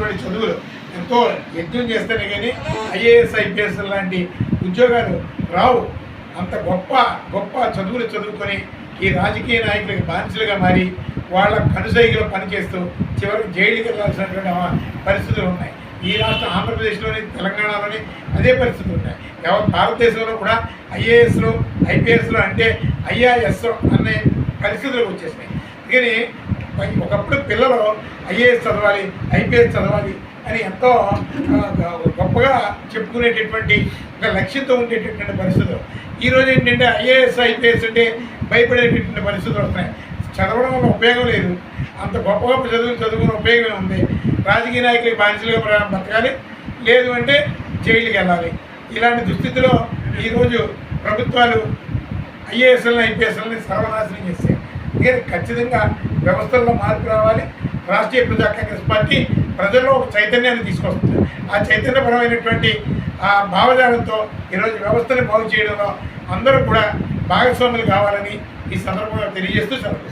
చదివినటువంటి చదువులు ఎంతో యజ్ఞం చేస్తేనే కానీ ఐఏఎస్ ఐపీఎస్ లాంటి ఉద్యోగాలు రావు. అంత గొప్ప గొప్ప చదువులు చదువుకొని ఈ రాజకీయ నాయకులకి బానిసలుగా మారి వాళ్ళ కనుసైగలో పనిచేస్తూ చివరికి జైలుకి వెళ్ళాల్సినటువంటి పరిస్థితులు ఉన్నాయి. ఈ రాష్ట్రం ఆంధ్రప్రదేశ్లోని తెలంగాణలోని అదే పరిస్థితులు ఉన్నాయి. యావత్ భారతదేశంలో కూడా ఐఏఎస్లు ఐపీఎస్లు అంటే ఐఆర్ఎస్ అనే పరిస్థితులు వచ్చేసినాయి. కానీ ఒకప్పుడు పిల్లలు ఐఏఎస్ చదవాలి ఐపీఎస్ చదవాలి అని ఎంతో గొప్పగా చెప్పుకునేటటువంటి ఒక లక్ష్యంతో ఉండేటటువంటి పరిస్థితులు. ఈరోజు ఏంటంటే ఐఏఎస్ ఐపీఎస్ అంటే భయపడేటటువంటి పరిస్థితులు వస్తున్నాయి. చదవడం వల్ల ఉపయోగం లేదు. అంత గొప్ప గొప్ప చదువులు చదువుకునే ఉపయోగం ఉంది. రాజకీయ నాయకులు బానిసలుగా బతకాలి. లేదు అంటే జైలుకి వెళ్ళాలి. ఇలాంటి దుస్థితిలో ఈరోజు ప్రభుత్వాలు ఐఏఎస్ఎల్ని ఐపీఎస్ఎల్ని సర్వనాశనం చేస్తాయి. అందుకని ఖచ్చితంగా వ్యవస్థల్లో మార్పు రావాలి. రాష్ట్రీయ ప్రజా కాంగ్రెస్ పార్టీ ప్రజల్లో ఒక చైతన్యాన్ని తీసుకొస్తుంది. ఆ చైతన్యపరమైనటువంటి ఆ భావజాలంతో ఈరోజు వ్యవస్థను బాగు చేయడంలో అందరూ కూడా భాగస్వాములు కావాలని ఈ సందర్భంగా తెలియజేస్తూ సెలవు